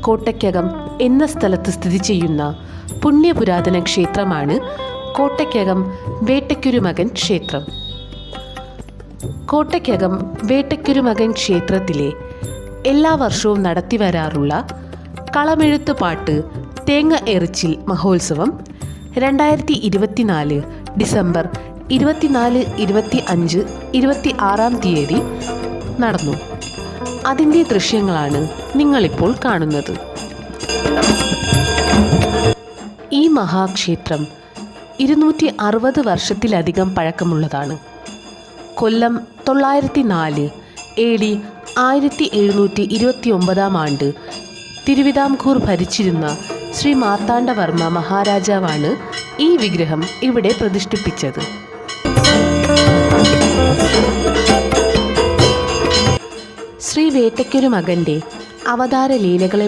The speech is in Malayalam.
കോട്ടയ്ക്കകം എന്ന സ്ഥലത്ത് സ്ഥിതി ചെയ്യുന്ന പുണ്യപുരാതന ക്ഷേത്രമാണ് കോട്ടയ്ക്കകം വേട്ടയ്ക്കൊരുമകൻ ക്ഷേത്രം. കോട്ടയ്ക്കകം വേട്ടയ്ക്കൊരുമകൻ ക്ഷേത്രത്തിലെ എല്ലാ വർഷവും നടത്തി വരാറുള്ള കളമെഴുത്ത് പാട്ട് തേങ്ങ എറിച്ചിൽ മഹോത്സവം രണ്ടായിരത്തി ഇരുപത്തിനാല് ഡിസംബർ ഇരുപത്തിനാല് ഇരുപത്തി അഞ്ച് ഇരുപത്തി ആറാം തീയതി നടന്നു. അതിന്റെ ദൃശ്യങ്ങളാണ് നിങ്ങളിപ്പോൾ കാണുന്നത്. ഈ മഹാക്ഷേത്രം ഇരുന്നൂറ്റി അറുപത് വർഷത്തിലധികം പഴക്കമുള്ളതാണ്. കൊല്ലം തൊള്ളായിരത്തി നാല് എ ഡി ആയിരത്തി എഴുന്നൂറ്റി ഇരുപത്തി ഒമ്പതാം ആണ്ട് തിരുവിതാംകൂർ ഭരിച്ചിരുന്ന ശ്രീ മാർത്താണ്ഡവർമ്മ മഹാരാജാവാണ് ഈ വിഗ്രഹം ഇവിടെ പ്രതിഷ്ഠിപ്പിച്ചത്. ശ്രീ വേട്ടയ്ക്കൊരു മകന്റെ അവതാര ലീലകളെ